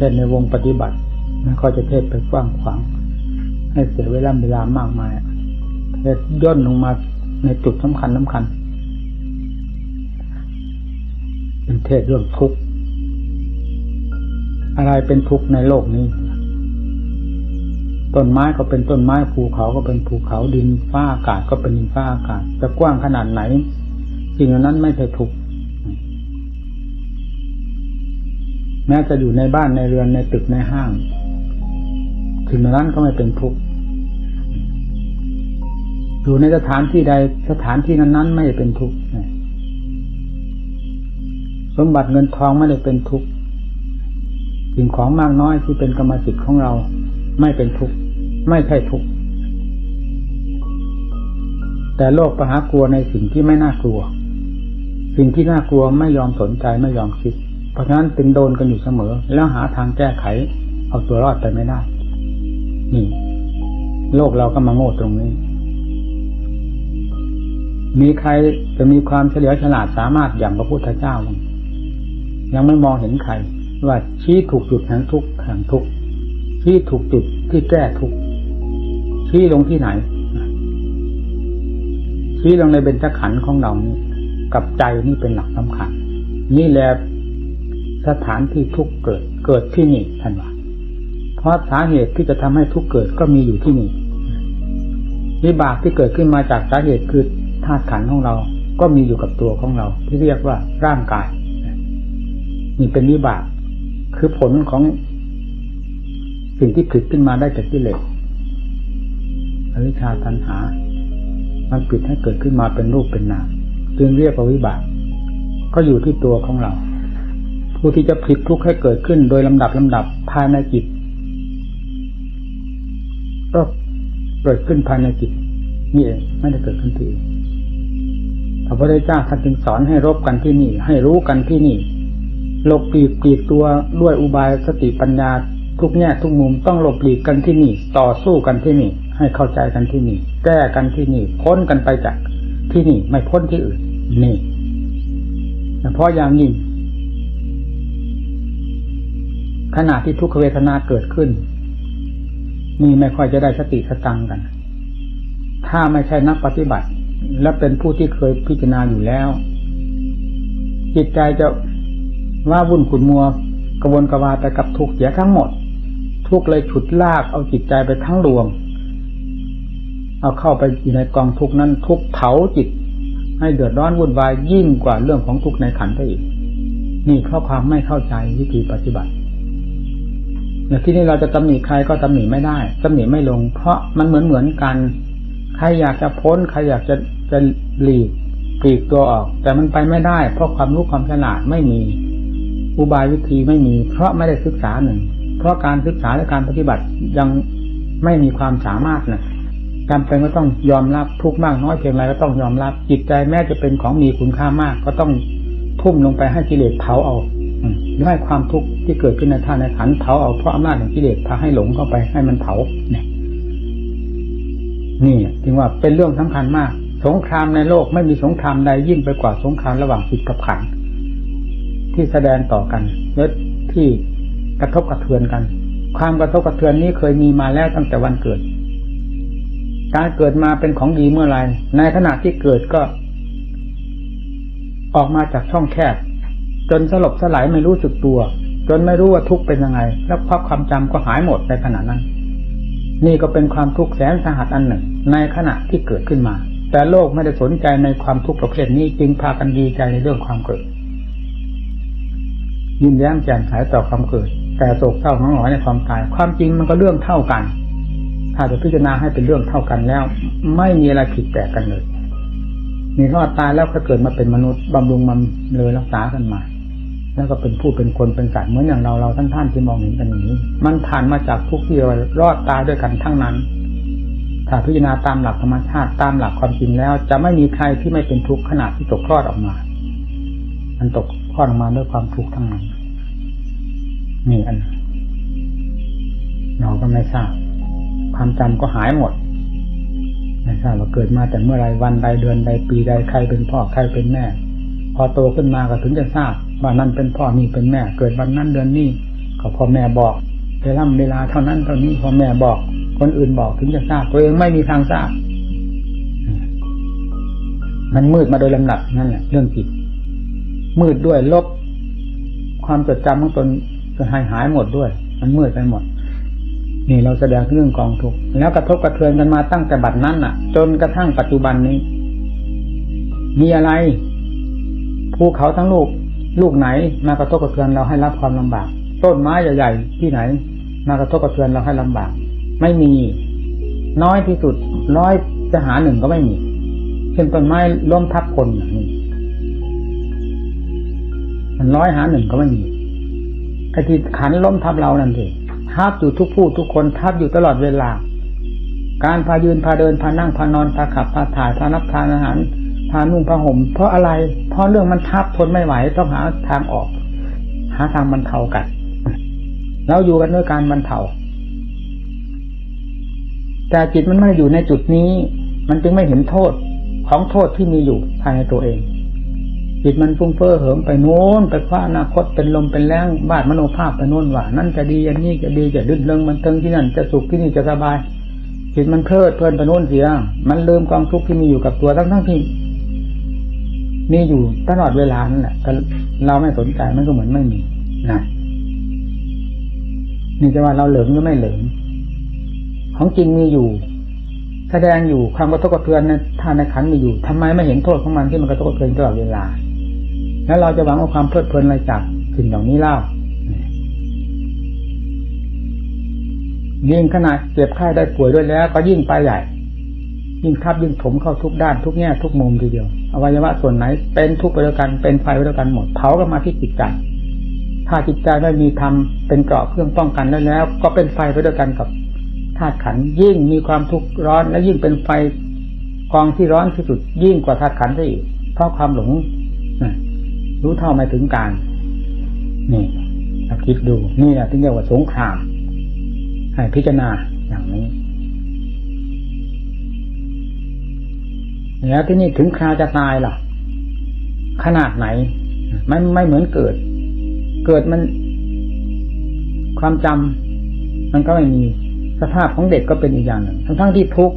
ทศในวงปฏิบัติไม่ค่อยจะเทศไปกว้างขวาง ให้เสียเวลาเวลามากมายเทศย่นลงมาในจุดสำคัญสำคัญ เป็นเทศเรื่องทุกข์อะไรเป็นทุกข์ในโลกนี้ ต้นไม้ก็เป็นต้นไม้ภูเขาก็เป็นภูเขาดินฟ้าอากาศก็เป็นดินฟ้าอากาศจะกว้างขนาดไหนสิ่งเหล่านั้นไม่ใช่ทุกข์ แม้จะอยู่ในบ้านในเรือนในตึกในห้างสิ่งนั้นก็ไม่เป็นทุกข์อยู่ในสถานที่ใดสถานที่นั้น ๆ ไม่ได้เป็นทุกข์สมบัติเงินทองไม่ได้เป็นทุกข์สิ่งของมากน้อยที่เป็นกรรมสิทธิ์ของเรา ไม่เป็นทุกข์ไม่ใช่ทุกข์แต่โลกประหากลัวในสิ่งที่ไม่น่ากลัว สิ่งที่น่ากลัวไม่ยอมสนใจไม่ยอมคิด เพราะฉะนั้นตึงโดนกันอยู่เสมอ แล้วหาทางแก้ไข เอาตัวรอดไปไม่ได้ นี่ โลกเราก็มาโง่ตรงนี้ มีใครจะมีความเฉลียวฉลาดสามารถอย่างพระพุทธเจ้า ยังไม่มองเห็นใคร ว่าชี้ถูกจุดแห่งทุกข์แห่งทุกข์ชี้ถูกจุดที่แก้ทุกข์ชี้ลงที่ไหนชี้ลงในเบญจขันธ์ของเรานี่กับใจนี่เป็นหลักสำคัญ นี่แหละ สถานที่ทุกเกิดเกิดที่นี่ท่านว่าเพราะสาเหตุที่จะทำให้ทุกเกิดก็มีอยู่ที่นี่วิบากที่เกิดขึ้นมาจากสาเหตุคือธาตุขันธ์ของเรา ก็มีอยู่กับตัวของเรา ที่เรียกว่าร่างกายนี่เป็นวิบาก คือผลของสิ่งที่ผลิตขึ้นมาได้จากกิเลสอวิชชาตัณหา มันปิดให้เกิดขึ้นมาเป็นรูปเป็นนามจึงเรียกว่าวิบาก ก็อยู่ที่ตัวของเรา ผู้ที่จะผลิตทุกข์ให้เกิดขึ้นโดยลำดับลำดับภายในจิตก็เกิดขึ้นภายในจิตนี่เองไม่ได้เกิดขึ้นที่อื่นพระพุทธเจ้าท่านจึงสอนให้รบกันที่นี่ ให้รู้กันที่นี่หลบปลีกปลีกตัวด้วยอุบายสติปัญญาทุกแง่ทุกมุมต้องหลบหลีกกันที่นี่ ต่อสู้กันที่นี่ ให้เข้าใจกันที่นี่ แก้กันที่นี่พ้นกันไปจากที่นี่ไม่พ้นที่อื่นนี่เฉพาะอย่างยิ่ง ขณะที่ทุกขเวทนาเกิดขึ้น นี่ไม่ค่อยจะได้สติสตังกัน ถ้าไม่ใช่นักปฏิบัติ และเป็นผู้ที่เคยพิจารณาอยู่แล้ว จิตใจจะว่าวุ่นขุนมัวกระวนกระวายไปกับทุกข์เสียทั้งหมด ทุกข์เลยฉุดลากเอาจิตใจไปทั้งดวงเอาเข้าไปอยู่ในกองทุกข์นั้น ทุกข์เผาจิต ให้เดือดร้อนวุ่นวายยิ่งกว่าเรื่องของทุกข์ในขันธ์ไปอีก นี่เพราะความไม่เข้าใจวิธีปฏิบัติ อย่างที่นี่เราจะตำหนิใครก็ตำหนิไม่ได้ตำหนิไม่ลง เพราะมันเหมือนเหมือนกัน ใครอยากจะพ้นใครอยากจะจะหลีกปลีกตัวออก แต่มันไปไม่ได้ เพราะความรู้ความฉลาดไม่มี อุบายวิธีไม่มี เพราะไม่ได้ศึกษาหนึ่ง เพราะการศึกษาและการปฏิบัติยังไม่มีความสามารถนะจำเป็นก็ต้องยอมรับทุกมากน้อยเพียงไรก็ต้องยอมรับ จิตใจแม้จะเป็นของมีคุณค่ามาก ก็ต้องทุ่มลงไปให้กิเลสเผาเอา หรือให้ความทุกข์ที่เกิดขึ้นในท่าในขันเผาเอาเพราะอำนาจของกิเลสพาให้หลงเข้าไปให้มันเผาเนี่ย นี่จึงว่าเป็นเรื่องสำคัญมาก สงครามในโลกไม่มีสงครามใดยิ่งไปกว่าสงครามระหว่างจิตกับขันที่แสดงต่อกันและที่กระทบกระเทือนกัน ความกระทบกระเทือนนี้เคยมีมาแล้วตั้งแต่วันเกิด การเกิดมาเป็นของดีเมื่อไรในขณะที่เกิดก็ ออกมาจากช่องแคบ จนสลบสลายไม่รู้สึกตัว จนไม่รู้ว่าทุกข์เป็นยังไง แล้วภาพความจำก็หายหมดในขณะนั้น นี่ก็เป็นความทุกข์แสนสาหัสอันหนึ่ง ในขณะที่เกิดขึ้นมา แต่โลกไม่ได้สนใจในความทุกข์ประเภทนี้จึงพากันดีใจในเรื่องความเกิดยินแย้มแจ่มใสต่อความเกิด แต่โศกเศร้าหงอยในความตาย ความจริงมันก็เรื่องเท่ากัน ถ้าจะพิจารณาให้เป็นเรื่องเท่ากันแล้ว ไม่มีอะไรผิดแปลกกันเลยมีรอดตายแล้วก็เกิดมาเป็นมนุษย์บำรุงมันเลยรักษากันมา แล้วก็เป็นผู้เป็นคนเป็นสัตว์เหมือนอย่างเราเราท่านท่านที่มองเห็นกันอย่างนี้ มันผ่านมาจากทุกที่รอดตายด้วยกันทั้งนั้น ถ้าพิจารณาตามหลักธรรมชาติตามหลักความจริงแล้ว จะไม่มีใครที่ไม่เป็นทุกข์ขนาดที่ตกคลอดออกมา มันตกคลอดออกมาด้วยความทุกข์ทั้งนั้นนี่อันเราก็ไม่ทราบ ความจำก็หายหมดไม่ทราบว่าเกิดมาแต่เมื่อไรวันใดเดือนใดปีใดใครเป็นพ่อใครเป็นแม่ พอโตขึ้นมาก็ถึงจะทราบ ว่านั่นเป็นพ่อนี่เป็นแม่ เกิดวันนั้นเดือนนี้ก็พ่อแม่บอกเวลาเวลาเท่านั้นเท่านี้พ่อแม่บอก คนอื่นบอกถึงจะทราบตัวเองไม่มีทางทราบ มันมืดมาโดยลำดับนั่นแหละเรื่องจิตมืดด้วยลบ ความจดจำของตนจะหายหายหมดด้วย มันมืดไปหมด นี่เราแสดงเรื่องกองทุกข์แล้วกระทบกระเทือนกันมาตั้งแต่บัดนั้นน่ะ จนกระทั่งปัจจุบันนี้ มีอะไรภูเขาทั้งลูก ลูกไหนมากระทบกระเทือนเราให้รับความลำบาก ต้นไม้ใหญ่ๆที่ไหน มากระทบกระเทือนเราให้ลำบาก ไม่มี น้อยที่สุดร้อยจะหาหนึ่งก็ไม่มีเช่นต้นไม้ล้มทับคนอย่างนี้มันร้อยหาหนึ่งก็ไม่มีไอ้ที่ขันล้มทับเรานั่นเองทับอยู่ทุกผู้ทุกคนทับอยู่ตลอดเวลา การพายืนพาเดินพานั่งพานอนพาขับพาถ่ายพานับทานอาหาร พานุ่งพาห่ม เพราะอะไร เพราะเรื่องมันทับทนไม่ไหวต้องหาทางออก หาทางบรรเทากันเราอยู่กันด้วยการบรรเทาแต่จิตมันไม่ได้อยู่ในจุดนี้ มันจึงไม่เห็นโทษของโทษที่มีอยู่ภายในตัวเอง จิตมันฟุ้งเฟ้อเหิมไปโน้นไปคว้าอนาคตเป็นลมเป็นแรงบาดมโนภาพไปโน้นว่านั่นจะดีอันนี้จะดีจะลื่นเริงมันเทิงที่นั่นจะสุขที่นี่จะสบายจิตมันเพลิดเพลินไปโน้นเสีย มันลืมความทุกข์ที่มีอยู่กับตัวทั้งทั้งที่ มีอยู่ตลอดเวลานั่นแหละแต่เราไม่สนใจมันก็เหมือนไม่มีนะนี่จะว่าเราเหลิงหรือไม่เหลิงของจริงมีอยู่ แสดงอยู่ความกระทบกระเทือนในท่าในขันมีอยู่ทำไมไม่เห็นโทษของมันที่มันกระทบกระเทือนตลอดเวลา แล้วเราจะหวังเอาความเพลิดเพลินอะไรจากสิ่งเหล่านี้เล่ายิ่งขนาดเจ็บไข้ได้ป่วยด้วยแล้ว ก็ยิ่งไปใหญ่ ยิ่งทับยิ่งถมเข้าทุกด้านทุกแง่ทุกมุมทีเดียวอวัยวะส่วนไหน เป็นทุกไปด้วยกันเป็นไฟไปด้วยกันหมดเผากันมาที่จิตใจถ้าจิตใจไม่มีธรรมเป็นเกราะเครื่องป้องกันได้แล้ว ก็เป็นไฟไปด้วยกันกับธาตุขันยิ่งมีความทุกข์ร้อนและยิ่งเป็นไฟกองที่ร้อนที่สุด ยิ่งกว่าธาตุขันได้อีกเพราะความหลงรู้เท่าไม่ถึงการนี่คิดดูนี่แหละที่เรียกว่าสงครามให้พิจารณา แล้วที่นี่ถึงคราวจะตายล่ะ ขนาดไหนไม่ไม่เหมือนเกิด เกิดมัน ความจำมันก็ไม่มีสภาพของเด็กก็เป็นอีกอย่างหนึ่งทั้งทั้งที่ทุกข์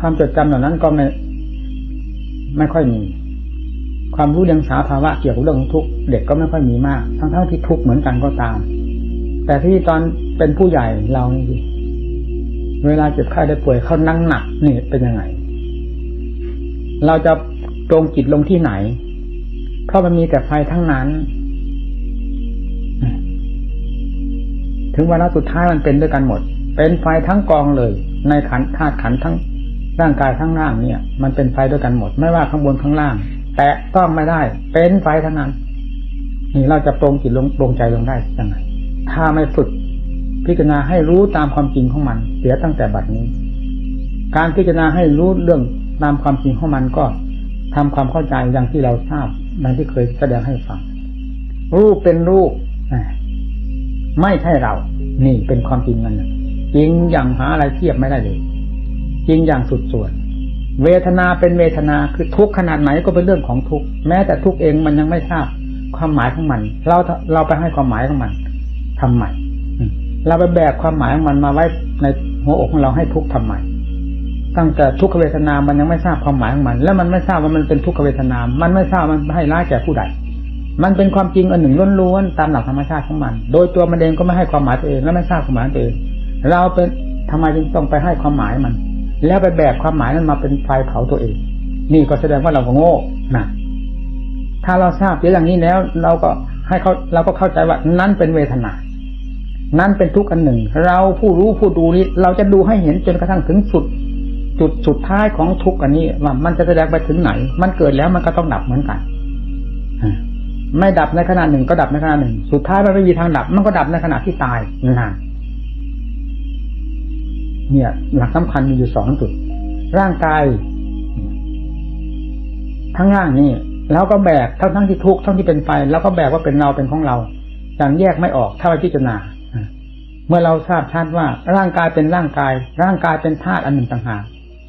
ความจดจำเหล่านั้นก็ไม่ไม่ค่อยมี ความรู้เรื่องสาภาวะเกี่ยวกับเรื่องของทุกข์เด็กก็ไม่ค่อยมีมาก ทั้งทั้งที่ทุกข์เหมือนกันก็ตาม แต่ที่ตอนเป็นผู้ใหญ่เรานี่เวลาเจ็บไข้ได้ป่วยเขานั่งหนักนี่เป็นยังไง เราจะตรงจิตลงที่ไหน เพราะมันมีแต่ไฟทั้งนั้น ถึงเวลาสุดท้ายมันเป็นด้วยกันหมด เป็นไฟทั้งกองเลย ในขันธาตุขันทั้งร่างกายทั้งล่างเนี่ย มันเป็นไฟด้วยกันหมด ไม่ว่าข้างบนข้างล่าง แต่ต้องไม่ได้ เป็นไฟทั้งนั้น นี่เราจะตรงจิตลงตรงใจลงได้ยังไง ถ้าไม่ฝึก พิจารณาให้รู้ตามความจริงของมัน เสียตั้งแต่บัดนี้ การพิจารณาให้รู้เรื่อง ตามความจริงของมันก็ทำความเข้าใจอย่างที่เราทราบดังที่เคยแสดงให้ฟัง รูปเป็นรูปไม่ใช่เรา นี่เป็นความจริงนั่นจริงอย่างหาอะไรเทียบไม่ได้เลย จริงอย่างสุดส่วน เวทนาเป็นเวทนาคือทุกขนาดไหนก็เป็นเรื่องของทุกแม้แต่ทุกเองมันยังไม่ทราบความหมายของมัน เราเราไปให้ความหมายของมันทำไมเราไปแบกความหมายของมันมาไว้ในหัวอกของเราให้ทุกทำไม ตั้งแต่ทุกขเวทนา มันยังไม่ทราบความหมายของมัน แล้วมันไม่ทราบว่ามันเป็นทุกขเวทนา มันไม่ทราบมันให้ร้ายแก่ผู้ใด มันเป็นความจริงอันหนึ่งล้วนๆตามหลักธรรมชาติของมัน โดยตัวมันเองก็ไม่ให้ความหมายตัวเองและไม่ทราบความหมายตัวเอง เราเป็นทำไมจึงต้องไปให้ความหมายมัน แล้วไปแบกความหมายนั้นมาเป็นไฟเผาตัวเอง นี่ก็แสดงว่าเราก็โง่นะถ้าเราทราบอย่างนี้แล้ว เราก็ให้เขาเราก็เข้าใจว่านั้นเป็นเวทนานั้นเป็นทุกข์อันหนึ่ง เราผู้รู้ผู้ดูนี้ เราจะดูให้เห็นจนกระทั่งถึงสุด จุดสุดท้ายของทุกข์อันนี้ว่ามันจะแสดงไปถึงไหน มันเกิดแล้วมันก็ต้องดับเหมือนกันไม่ดับในขณะหนึ่งก็ดับในขณะหนึ่ง สุดท้ายมันไม่มีทางดับ มันก็ดับในขณะที่ตายนะเนี่ย หลักสำคัญมีอยู่สองจุด ร่างกายทั้งร่างนี่เราก็แบกทั้งทั้งที่ทุกข์ทั้งที่เป็นไฟแล้วก็แบกว่าเป็นเราเป็นของเราอย่างแยกไม่ออกถ้าไปพิจารณาเมื่อเราทราบชัดว่าร่างกายเป็นร่างกาย ร่างกายเป็นธาตุอันหนึ่งต่างหาก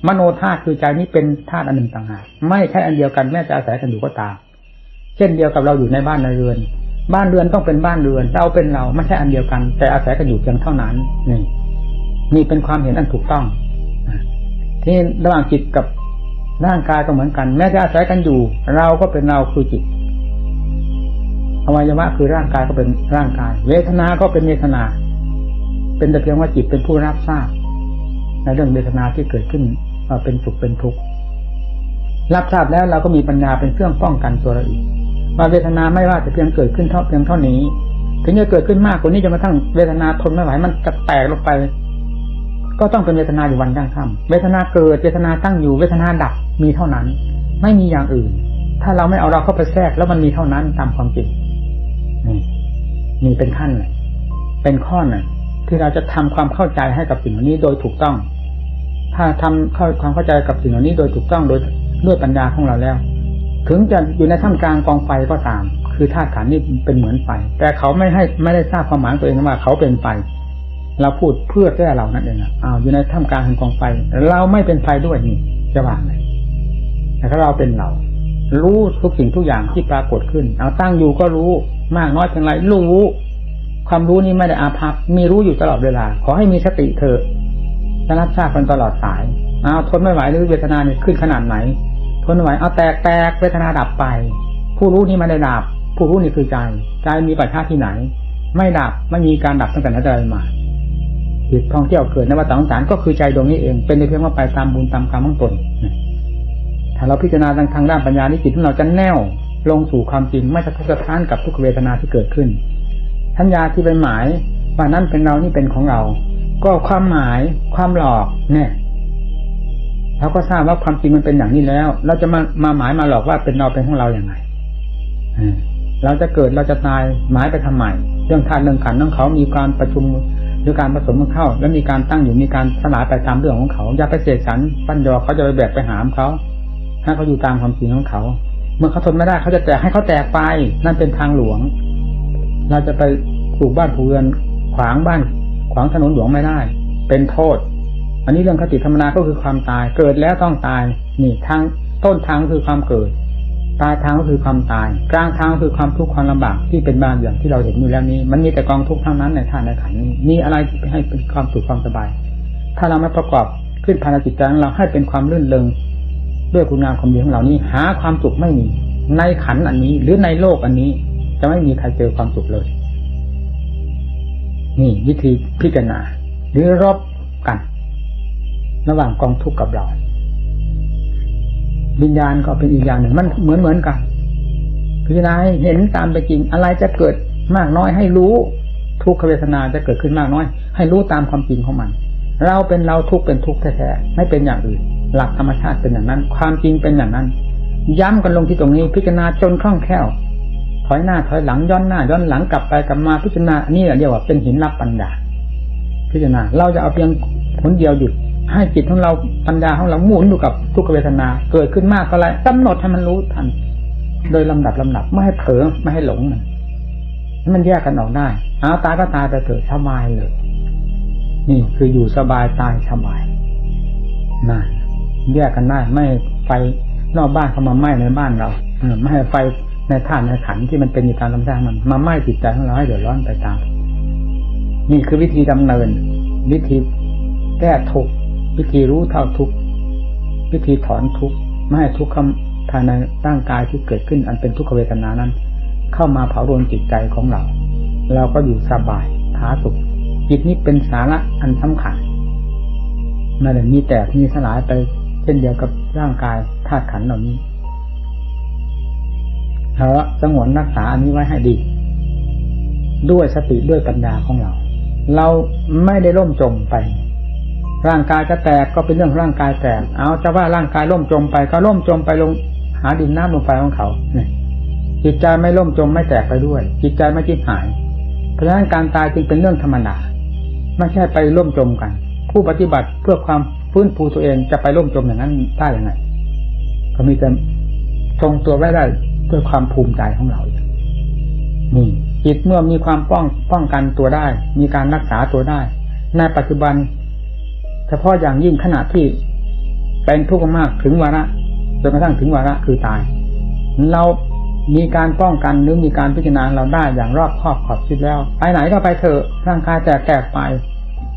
มโนธาตุคือใจนี้เป็นธาตุอันหนึ่งต่างหากไม่ใช่อันเดียวกันแม้จะอาศัยกันอยู่ก็ตาม เช่นเดียวกับเราอยู่ในบ้านในเรือน บ้านเรือนต้องเป็นบ้านเรือน เราเป็นเราไม่ใช่อันเดียวกัน แต่อาศัยกันอยู่เพียงเท่านั้นนี่นี่เป็นความเห็นอันถูกต้องที่ระหว่างจิตกับร่างกายก็เหมือนกัน แม้จะอาศัยกันอยู่ เราก็เป็นเราคือจิตอวัยวะคือร่างกายก็เป็นร่างกาย เวทนาก็เป็นเวทนา เป็นแต่เพียงว่าจิตเป็นผู้รับทราบในเรื่องเวทนาที่เกิดขึ้น เป็นสุขเป็นทุกข์รับทราบแล้วเราก็มีปัญญาเป็นเครื่องป้องกันตัวเราอีกว่าเวทนาไม่ว่าจะเพียงเกิดขึ้นเท่าเพียงเท่านี้ ถึงจะเกิดขึ้นมากกว่านี้จะมาทั้งเวทนาทนไม่ไหวมันจะแตกลงไป ก็ต้องเป็นเวทนาอยู่วันยั่งค่ำเวทนาเกิดเวทนาตั้งอยู่เวทนาดับมีเท่านั้น ไม่มีอย่างอื่น ถ้าเราไม่เอาเราเข้าไปแทรกแล้วมันมีเท่านั้นตามความจริงนี่เป็นขั้นเลยเป็นข้อหนึ่งที่เราจะทำความเข้าใจให้กับสิ่งเหล่านี้โดยถูกต้อง ถ้าทำเข้าความเข้าใจกับสิ่งเหล่านี้โดยถูกต้องโดยด้วยปัญญาของเราแล้ว ถึงจะอยู่ในท่ามกลางกองไฟก็ตาม คือธาตุขันนี่เป็นเหมือนไฟแต่เขาไม่ให้ไม่ได้ทราบความหมายตัวเองว่าเขาเป็นไฟเราพูดเพื่อแก้เรานั่นเองอ้าวอยู่ในท่ามกลางแห่งกองไฟ เราไม่เป็นไฟด้วยนี่จะว่าไงแต่ถ้าเราเป็นเรา รู้ทุกสิ่งทุกอย่างที่ปรากฏขึ้น เอาตั้งอยู่ก็รู้มากน้อยเพียงไรรู้ ความรู้นี้ไม่ได้อาภัพมีรู้อยู่ตลอดเวลา ขอให้มีสติเถอะ จะรับทราบกันตลอดสายเอาทนไม่ไหวหรือเวทนาเนี่ยขึ้นขนาดไหน ทนไม่ไหวเอาแตกแตกเวทนาดับไป ผู้รู้นี้ไม่ได้ดับ ผู้รู้นี่คือใจใจมีปัจจัยที่ไหน ไม่ดับไม่มีการดับตั้งแต่นั้นแต่มาจิตท่องเที่ยวเกิดนวัฏสงสารก็คือใจดวงนี้เองเป็นในเพียงว่าไปตามบุญตามกรรมของตนถ้าเราพิจารณาทางด้านปัญญานี้จิตของเราจะแน่วลงสู่ความจริงไม่สะทกสะท้านกับทุกเวทนาที่เกิดขึ้นทัญญาที่เป็นหมายว่านั่นเป็นเรานี่เป็นของเรา ก็ความหมายความหลอกเนี่ยเราก็ทราบว่าความจริงมันเป็นอย่างนี้แล้ว เราจะมามาหมายมาหลอกว่าเป็นเราเป็นของเราอย่างไรเราจะเกิดเราจะตายหมายไปทำไมเรื่องทานเรื่องขันของเขามีการประชุมหรือการผสมกันเข้า แล้วมีการตั้งอยู่มีการสลายไปตามเรื่องของเขาอย่าไปเสกสรรปั้นยอเขาจะไปแบกไปหามเขาถ้าเขาอยู่ตามความจริงของเขา เมื่อเขาทนไม่ได้เขาจะแตกให้เขาแตกไปนั่นเป็นทางหลวง เราจะไปปลูกบ้านผูเรือนขวางบ้าน ขวางถนนหลวงไม่ได้ เป็นโทษ อันนี้เรื่องคติธรรมนาก็คือความตาย เกิดแล้วต้องตาย นี่ทางต้นทางคือความเกิดปลายทางก็คือความตาย กลางทางก็คือความทุกข์ความลำบากที่เป็นบางอย่างที่เราเห็นอยู่แล้วนี้ มันมีแต่กองทุกข์ทั้งนั้นในท่านในขันนี้มีอะไรที่ให้เป็นความสุขความสบาย ถ้าเราไม่ประกอบขึ้นภายในจิตใจของเราให้เป็นความลื่นเลงด้วยคุณงามความดีของเรานี้ หาความสุขไม่มี ในขันอันนี้ หรือในโลกอันนี้ จะไม่มีใครเจอความสุขเลย นี่วิธีพิจารณา หรือรบกัน ระหว่างกองทุกข์กับเราวิญญาณก็เป็นอีกอย่างหนึ่งมันเหมือนเหมือนกันพิจารณาเห็นตามไปจริง อะไรจะเกิดมากน้อยให้รู้ทุกขเวทนาจะเกิดขึ้นมากน้อย ให้รู้ตามความจริงของมัน เราเป็นเราทุกเป็นทุกแท้ๆไม่เป็นอย่างอื่น หลักธรรมชาติเป็นอย่างนั้น ความจริงเป็นอย่างนั้น ย้ำกันลงที่ตรงนี้พิจารณาจนคล่องแคล่ว ถอยหน้าถอยหลังย้อนหน้าย้อนหลังกลับไปกลับมาพิจารณานี่เรียกว่าเป็นหินรับปัญญาพิจารณาเราจะเอาเพียงผลเดียวหยุดให้จิตของเราปัญญาของเราหมุนอยู่กับทุกเวทนา เกิดขึ้นมากก็ไรกำหนดให้มันรู้ทัน โดยลำดับลำดับไม่ให้เผลอไม่ให้หลงมันมันแยกกันออกได้เอาตายก็ตายไปเถิดสบายเลย นี่คืออยู่สบายตายสบายน่นแยกกันได้ไม่ไฟนอกบ้านเข้ามาไหม้ในบ้านเราไม่ให้ไฟ ในท่านในขันที่มันเป็นอยู่ตามลำดับมัน มาไหม้จิตใจของเราให้เดือดร้อนไปตาม นี่คือวิธีดำเนิน วิธีแก้ทุกวิธีรู้เท่าทุกวิธีถอนทุกไม่ให้ทุกข์ภายในร่างกายที่เกิดขึ้น อันเป็นทุกขเวทนานั้น เข้ามาเผารวนจิตใจของเรา เราก็อยู่สบายท้าสุขจิตนี้เป็นสาระอันสำคัญไม่ได้มีแตกมีสลายไปเช่นเดียวกับร่างกายธาตุขันเหล่านี้ เราสงวนรักษาอันนี้ไว้ให้ดี ด้วยสติด้วยปัญญาของเรา เราไม่ได้ล่มจมไป ร่างกายจะแตกก็เป็นเรื่องร่างกายแตก เอาจะว่าร่างกายล่มจมไป ก็ล่มจมไปลงหาดินน้ำลงไปของเขาจิตใจไม่ล่มจมไม่แตกไปด้วย จิตใจไม่จิตหาย เพราะฉะนั้นการตายจึงเป็นเรื่องธรรมดาไม่ใช่ไปล่มจมกัน ผู้ปฏิบัติเพื่อความฟื้นฟูตัวเองจะไปล่มจมอย่างนั้นได้ยังไงก็มีแต่ทรงตัวไว้ได้ ด้วยความภูมิใจของเรานี่จิตเมื่อมีความป้องป้องกันตัวได้ มีการรักษาตัวได้ ในปัจจุบัน เฉพาะอย่างยิ่งขณะที่เป็นทุกข์มากถึงวาระจนกระทั่งถึงวาระคือตาย เรามีการป้องกันหรือมีการพิจารณาเราได้อย่างรอบคอบขอบคิดแล้ว ไปไหนก็ไปเถอะร่างกายแตกแตกไป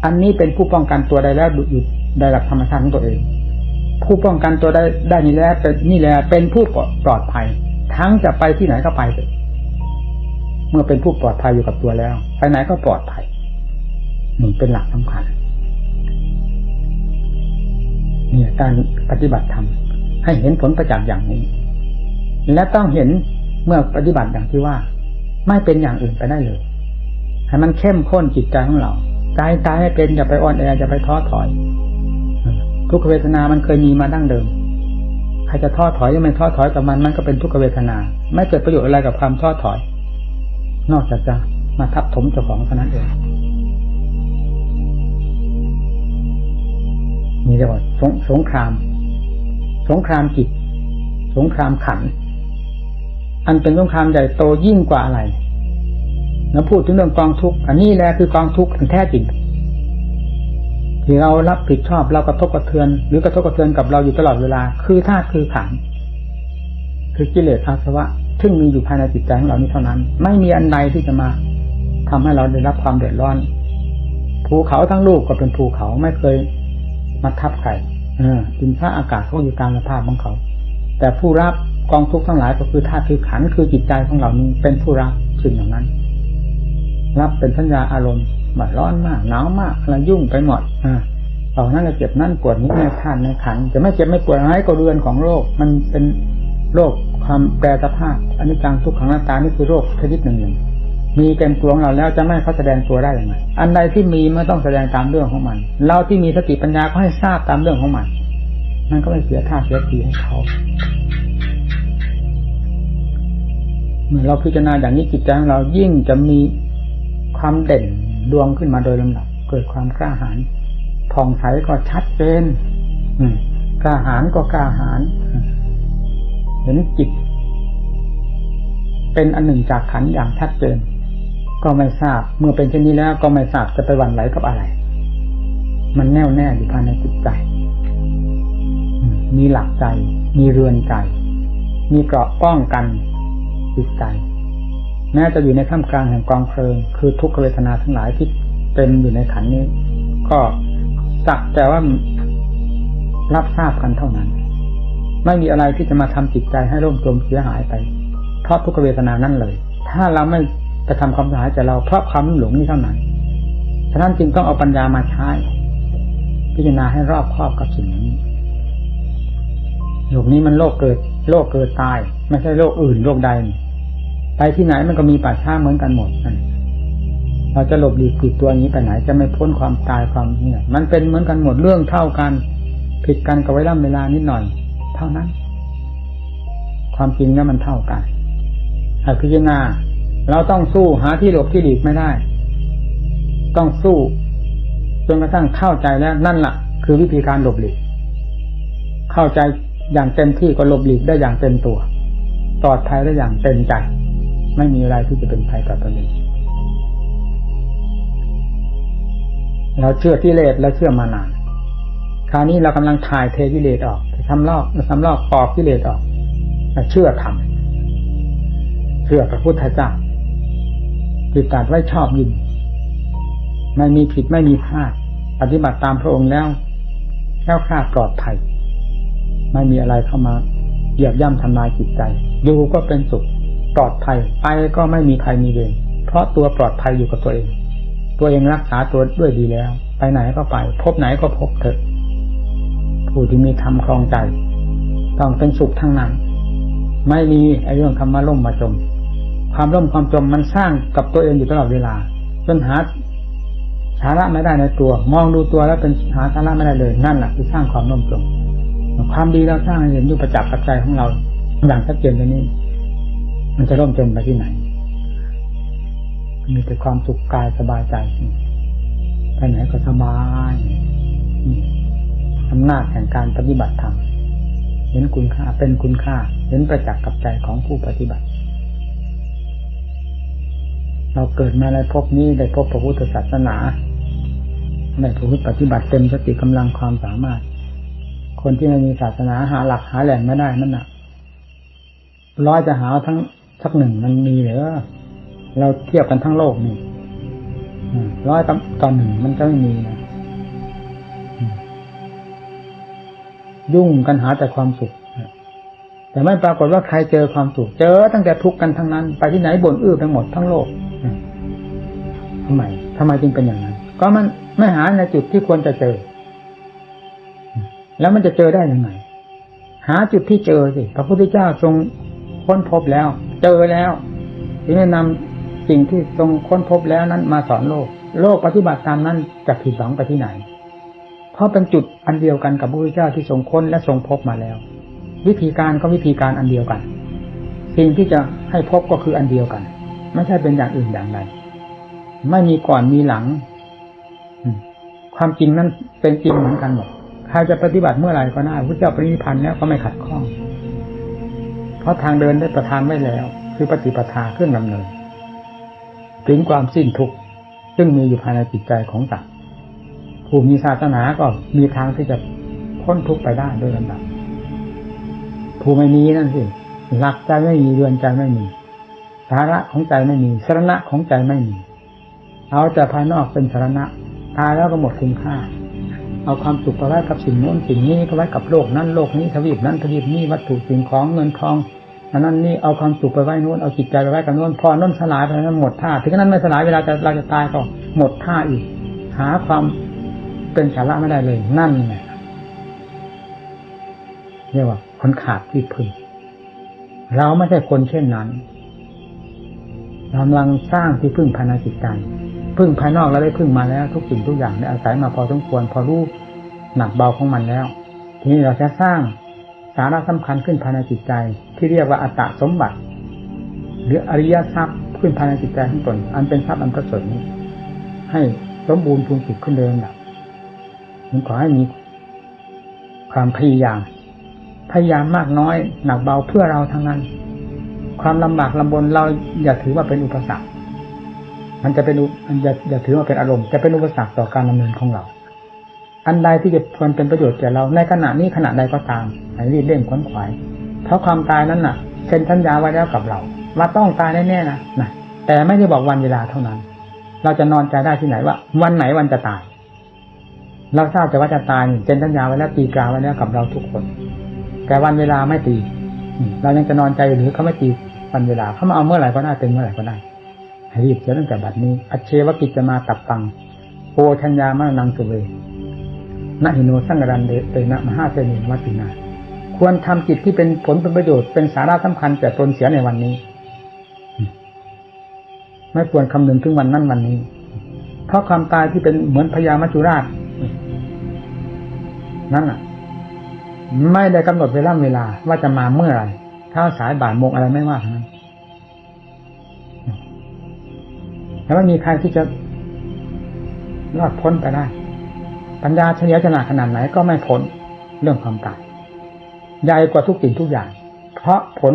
อันนี้เป็นผู้ป้องกันตัวได้แล้วหยุดได้หลักธรรมชาติของตัวเอง ผู้ป้องกันตัวได้ได้นี่แล้วเป็นนี่แหละเป็นผู้ปลอดภัย ทั้งจะไปที่ไหนก็ไปเถอะเมื่อเป็นผู้ปลอดภัยอยู่กับตัวแล้ว ไปไหนก็ปลอดภัยนี่เป็นหลักสำคัญเนี่ยการปฏิบัติธรรมให้เห็นผลประจักษ์อย่างนี้ และต้องเห็นเมื่อปฏิบัติอย่างที่ว่า ไม่เป็นอย่างอื่นไปได้เลยให้มันเข้มข้นจิตใจของเรากายตายให้เป็นอย่าไปอ่อนแออย่าไปท้อถอย ทุกเวทนามันเคยมีมาดั้งเดิม ครจะท้อถอยยังไม่ท้อถอยกับมันมันก็เป็นทุกเวทนา ไม่เกิดประโยชน์อะไรกับความท้อถอย นอกจากจะมาทับถมเจ้าของเท่านั้นเองนี่เรียกว่าสงสงคราม สงครามจิต สงครามขัน อันเป็นสงครามใหญ่โตยิ่งกว่าอะไรนะพูดถึงเรื่องกองทุกข์อันนี้แหละคือกองทุกข์แท้จริง ที่เรารับผิดชอบเรากระทบกระเทือน หรือกระทบกระเทือนกับเราอยู่ตลอดเวลา คือธาตุคือขันคือกิเลสอาสวะ ซึ่งมีอยู่ภายในจิตใจของเรานี้เท่านั้น ไม่มีอันใดที่จะมาทำให้เราได้รับความเดือดร้อนภูเขาทั้งลูกก็เป็นภูเขาไม่เคยมาทับใครออดินฟ้าอากาศเขาอยู่ตามสภาพของเขา แต่ผู้รับกองทุกข์ทั้งหลายก็คือธาตุคือขันคือจิตใจของเรานี้เป็นผู้รับสิ่งเหล่างนั้น รับเป็นสัญญาอารมณ์ แบบร้อนมากหนาวมากอะไรยุ่งไปหมดอ่าตอนนั้นเจ็บนั่นปวดนี้ในธาตุในขันจะไม่เจ็บไม่ปวดอะไรก็เรือนของโลกมันเป็นโรคความแปรสภาพอันนี้จังทุกขังหน้าตานี่คือโรคชนิดหนึ่งหนึ่งมีเต็มตัวของเราแล้วจะไม่เขาแสดงตัวได้อย่างไรอันใดที่มีไม่ต้องแสดงตามเรื่องของมัน เราที่มีสติปัญญาก็ให้ทราบตามเรื่องของมันมันก็ไม่เสียท่าเสียทีให้เขาเมื่อเราพิจารณาอย่างนี้จิตใจของเรายิ่งจะมีความเด่น ดวงขึ้นมาโดยลำดับ เกิดความกล้าหาญผ่องใสก็ชัดเจนกล้าหาญก็กล้าหาญเห็นจิต เป็นอันหนึ่งจากขันอย่างชัดเจน ก็ไม่ทราบ เมื่อเป็นเช่นนี้แล้วก็ไม่ทราบจะไปหวั่นไหวกับอะไร มันแน่วแน่อยู่ภายในจิตใจมีหลักใจ มีเรือนใจ มีเกราะป้องกันจิตใจ แม้จะอยู่ในท่ามกลางแห่งกองเพลิง คือทุกขเวทนาทั้งหลายที่เป็นอยู่ในขันนี้ ก็สักแต่ว่ารับทราบกันเท่านั้น ไม่มีอะไรที่จะมาทำจิตใจให้ร่มจมเสียหายไปเพราะทุกเวทนานั่นเลย ถ้าเราไม่กระทำความเสียหายใจเราเพราะความหลงนี้เท่านั้นฉะนั้นจึงต้องเอาปัญญามาใช้ พิจารณาให้รอบครอบกับสิ่งนี้โลกนี้มันโลกเกิด โลกเกิดตาย ไม่ใช่โลกอื่นโลกใด ไปที่ไหนมันก็มีป่าช้าเหมือนกันหมดนั่นเราจะหลบหลีกผิดตัวนี้ไปไหน จะไม่พ้นความตายความเนี่ย มันเป็นเหมือนกันหมดเรื่องเท่ากัน ผิดกันกับเวลาเวลานิดหน่อย เท่านั้น ความจริงแล้วมันเท่ากันให้พิจารณาเราต้องสู้หาที่หลบที่หลีกไม่ได้ ต้องสู้จนกระทั่งเข้าใจแล้วนั่นแหละคือวิธีการหลบหลีก เข้าใจอย่างเต็มที่ก็หลบหลีกได้อย่างเต็มตัวปลอดภัยได้อย่างเต็มใจ ไม่มีอะไรที่จะเป็นภัยต่อตนเองเราเชื่อที่เลสและเชื่อมานาน คราวนี้เรากำลังถ่ายเทกิเลสออกทำลอกทำลอกปอกกิเลสออกเชื่อทำเชื่อพระพุทธเจ้าติดตัดไว้ชอบยินไม่มีผิดไม่มีพลาดปฏิบัติตามพระองค์แล้วแค่คลาดปลอดภัย ไม่มีอะไรเข้ามาเหยียบย่ำทำลายจิตใจ อยู่ก็เป็นสุข ปลอดภัยไปก็ไม่มีใครมีเวรเพราะตัวปลอดภัยอยู่กับตัวเอง ตัวเองรักษาตัวด้วยดีแล้ว ไปไหนก็ไป พบไหนก็พบเถอะ ผู้ที่มีธรรมครองใจ ต้องเป็นสุขทั้งนั้น ไม่มีไอ้เรื่องคำว่าล่มมาจม ความล่มความจมมันสร้างกับตัวเองอยู่ตลอดเวลาจนหาสาระไม่ได้ในตัว มองดูตัวแล้วเป็นหาสาระไม่ได้เลยนั่นแหละคือสร้างความล่มจมความดีเราสร้างเห็นอยู่ประจักษ์กับใจของเราอย่างชัดเจนตรงนี้ มันจะล่มจมไปที่ไหน มีแต่ความสุขกายสบายใจไปไหนก็สบายอำนาจแห่งการปฏิบัติธรรมเห็นคุณค่าเป็นคุณค่า เห็นประจักษ์กับใจของผู้ปฏิบัติ เราเกิดมาในภพนี้ได้พบพระพุทธศาสนาในพระพุทธปฏิบัติเต็มสติกำลังความสามารถ คนที่ไม่มีศาสนาหาหลักหาแหล่งไม่ได้นั่นน่ะร้อยจะหาทั้ง สักหนึ่งมันมีเหรือเราเทียบกันทั้งโลกนี่ร้อยต่อต่อหนึ่งมันจะไม่มีนะยุ่งกันหาแต่ความสุขแต่ไม่ปรากฏว่าใครเจอความสุขเจอตั้งแต่ทุกข์กันทั้งนั้น ไปที่ไหนบ่นอื้อไปหมดทั้งโลกทำไมทำไมจึงเป็นอย่างนั้น ก็มันไม่หาในจุดที่ควรจะเจอ แล้วมันจะเจอได้ยังไง หาจุดที่เจอสิพระพุทธเจ้าทรงค้นพบแล้ว เจอแล้วถึงได้นำสิ่งที่ทรงค้นพบแล้วนั้นมาสอนโลก โลกปฏิบัติตามนั้นจะผิดหวังไปที่ไหน เพราะเป็นจุดอันเดียวกันกับพระพุทธเจ้าที่ทรงค้นและทรงพบมาแล้ว วิธีการก็วิธีการอันเดียวกัน สิ่งที่จะให้พบก็คืออันเดียวกัน ไม่ใช่เป็นอย่างอื่นอย่างใดไม่มีก่อนมีหลังความจริงนั้นเป็นจริงเหมือนกันหมดใครจะปฏิบัติเมื่อไหร่ก็ได้พระเจ้าปรินิพพานแล้วก็ไม่ขัดข้อง เพราะทางเดินได้ประทานไว้แล้ว คือปฏิปทาเครื่องดำเนิน ถึงความสิ้นทุกข์ซึ่งมีอยู่ภายในจิตใจของสัตว์ผู้มีศาสนาก็มีทางที่จะพ้นทุกข์ไปได้โดยลำดับผู้ไม่มีนั่นสิหลักใจไม่มีเรือนใจไม่มีสาระของใจไม่มีสาระของใจไม่มี เอาแต่ภายนอกเป็นสาระตายแล้วก็หมดคุณค่า เอาความสุขไปไว้กับสิ่งโน้นสิ่งนี้ก็ไว้กับโลกนั้นโลกนี้ทวีปนั้นทวีปนี้วัตถุสิ่งของเงินทองอันนั้นนี่เอาความสุขไปไว้โน้นเอาจิตใจไปไว้กับโน้นพอโน้นสลายไปนั้นหมดท่าถึงนั้นไม่สลายเวลาจะเราจะตายก็หมดท่าอีก หาความเป็นสาระไม่ได้เลยนั่นไงเรียกว่าคนขาดที่พึ่งเราไม่ใช่คนเช่นนั้นกำลังสร้างที่พึ่งภายในจิตใจ พึ่งภายนอกเราได้พึ่งมาแล้ว ทุกสิ่งทุกอย่างได้อาศัยมาพอสมควร พอรู้หนักเบาของมันแล้ว ทีนี้เราจะสร้างสาระสำคัญขึ้นภายในจิตใจ ที่เรียกว่าอัตตสมบัติ หรืออริยทรัพย์ขึ้นภายในจิตใจของตนอันเป็นทรัพย์อันประเสริฐนี้ ให้สมบูรณ์พูนสุดขึ้นเดิมดับผมขอให้มีความพยายาม พยายามมากน้อย หนักเบาเพื่อเราทั้งนั้น ความลำบากลำบนเราอย่าถือว่าเป็นอุปสรรค มันจะเป็นอย่าอย่าถือว่าเป็นอารมณ์จะเป็นอุปสรรคต่อการดำเนินของเรา อันใดที่จะควรเป็นประโยชน์แก่เราในขณะนี้ขณะใดก็ตามให้รีบเร่งขวนขวายเพราะความตายนั้นน่ะเซ็นสัญญาไว้แล้วกับเราว่าต้องตายแน่ๆนะนะแต่ไม่ได้บอกวันเวลาเท่านั้น เราจะนอนใจได้ที่ไหนว่า วันไหนวันจะตาย เราทราบแต่ว่าจะตายเซ็นสัญญาไว้แล้วตีกาไว้แล้วกับเราทุกคน แต่วันเวลาไม่ตีเรายังจะนอนใจหรือเขาไม่ตีวันเวลาเขามาเอาเมื่อไหร่ก็ได้เป็นเมื่อไหร่ก็ได้ ให้รีบเสียตั้งแต่บัดนี้ อเชวกิจจะมาตับตังโอชัญญามะนังสุเวนะหิโนสังกรันเตนะมหาเสนิมัตินา ควรทำกิจที่เป็นผลเป็นประโยชน์เป็นสาระสำคัญแก่ตนเสียในวันนี้ ไม่ควรคำนึงถึงวันนั้นวันนี้ เพราะความตายที่เป็นเหมือนพญามัจจุราช นั่นอะ ไม่ได้กำหนดเวลาเวลาว่าจะมาเมื่อไหร่ถ้าสายบ่ายโมงอะไรไม่ว่าทั้งนั้น แล้วไม่มีใครที่จะรอดพ้นไปได้ ปัญญาเฉลียวฉลาดขนาดไหนก็ไม่พ้นเรื่องความตายใหญ่กว่าทุกสิ่งทุกอย่าง เพราะผล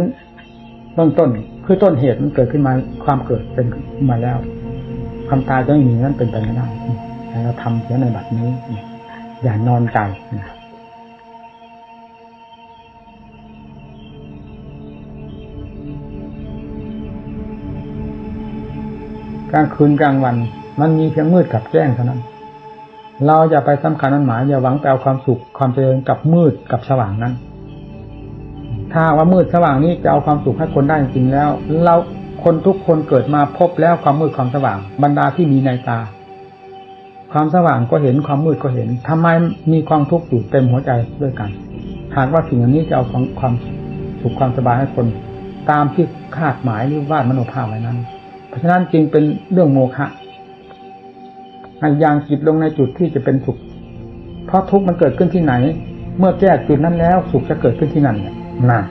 เบื้องต้นคือต้นเหตุมันเกิดขึ้นมาความเกิดเป็นมาแล้ว ความตายจะไม่มีนั้นเป็นไปไม่ได้เราทำเสียในบัดนี้ อย่านอนใจนะ กลางคืนกลางวัน มันมีเพียงมืดกับแจ้งเท่านั้น เราอย่าไปสำคัญนั้นหมายอย่าหวังไปเอาความสุขความเจริญกับมืดกับสว่างนั้น ถ้าว่ามืดสว่างนี้จะเอาความสุขให้คนได้จริงแล้ว เราคนทุกคนเกิดมาพบแล้วความมืดความสว่าง บรรดาที่มีในตา ความสว่างก็เห็นความมืดก็เห็นทำไมมีความทุกข์อยู่เต็มหัวใจด้วยกัน หากว่าสิ่งอันนี้จะเอาความความสุขความสบายให้คน ตามที่คาดหมายหรือวาดมโนภาพไว้นั้น ราะฉะนั้นจึงเป็นเรื่องโมฆะให้ยางจิตลงในจุดที่จะเป็นสุข เพราะทุกข์มันเกิดขึ้นที่ไหน เมื่อแก้จุดนั้นแล้วสุขจะเกิดขึ้นที่นั่นเนี่ยนะ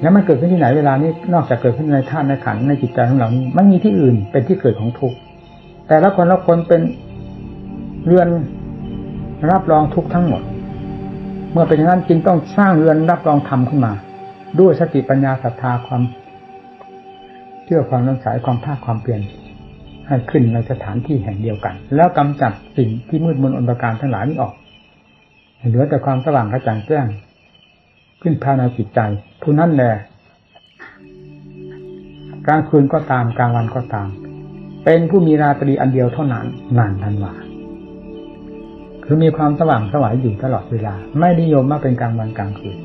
แล้วมันเกิดขึ้นที่ไหนเวลานี้นอกจากเกิดขึ้นในธาตุในขันธ์ในจิตใจของเรานี้มันมีที่อื่นเป็นที่เกิดของทุกข์แต่ละคนละคนเป็นเรือนรับรองทุกข์ทั้งหมด เมื่อเป็นอย่างนั้นจึงต้องสร้างเรือนรับรองธรรมขึ้นมา ด้วยสติปัญญาศรัทธาความ เชื่อความน้ำสายความภาคความเปลี่ยนให้ขึ้นในสถานที่แห่งเดียวกัน แล้วกำจัดสิ่งที่มืดมนอนตการทั้งหลายนี้ออก เหลือแต่ความสว่างกระจ่างแจ้ง ขึ้นภายในจิตใจผู้นั้นแหละกลางคืนก็ตามกลางวันก็ตาม เป็นผู้มีราตรีอันเดียวเท่านั้นนานทันว่าคือมีความสว่างสวายอยู่ตลอดเวลา ไม่นิยมว่าเป็นกลางวันกลางคืน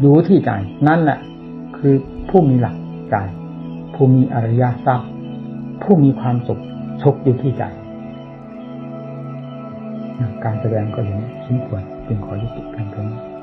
อยู่ที่ใจนั่นแหละ คือผู้มีหลัก ใจ ผู้มีอริยทรัพย์ ผู้มีความสุขสุขอยู่ที่ใจการแสดงก็อย่างนี้สมควรจึงขอยุติเพียงนี้